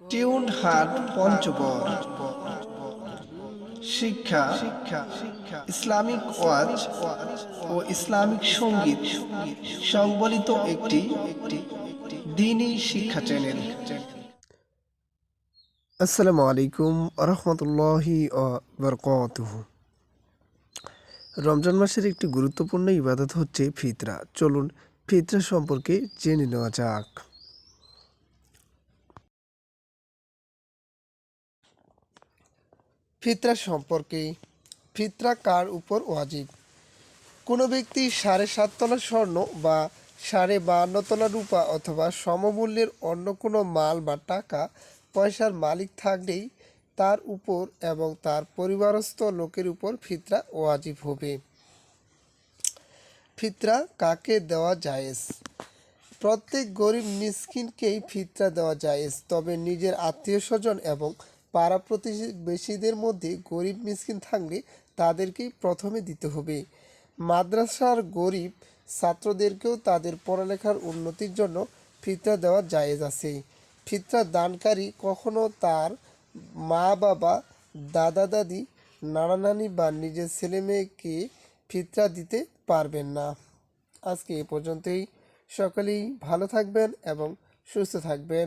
Tune হাট পঞ্চগড়। শিক্ষা, Islamic ওয়াজ ও Islamic সংগীত সংবলিত একটি শিক্ষা চ্যানেল। আসসালামু আলাইকুম রহমতুল্লাহি রমজান মাসের একটি গুরুত্বপূর্ণ ইবাদত হচ্ছে ফিতরা। চলুন ফিতরা সম্পর্কে জেনে নেওয়া যাক। ফিতরা সম্পর্কে, ফিতরা কার উপর ওয়াজিব? কোনো ব্যক্তি সাড়ে সাত তলা স্বর্ণ বা সাড়ে বাহান্ন তলা রূপা অথবা সমমূল্যের অন্য কোনো মাল বা টাকা, পয়সার মালিক থাকলেই তার উপর এবং তার পরিবারস্থ লোকের উপর ফিতরা ওয়াজিব হবে। ফিতরা কাকে দেওয়া জায়েজ? প্রত্যেক গরিব মিসকিনকেই ফিতরা দেওয়া জায়েজ, তবে নিজের আত্মীয় স্বজন এবং পাড়া প্রতিবেশীদের মধ্যে গরিব মিসকিন থাকলে তাদেরকেই প্রথমে দিতে হবে। মাদ্রাসার গরিব ছাত্রদেরকেও তাদের পড়ালেখার উন্নতির জন্য ফিতরা দেওয়া জায়েজ আছে। ফিতরা দানকারী কখনো তার মা বাবা দাদা দাদি নানা নানি বা নিজের ছেলে মেয়েকে ফিতরা দিতে পারবেন না। আজকে এ পর্যন্তই। সকলেই ভালো থাকবেন এবং সুস্থ থাকবেন।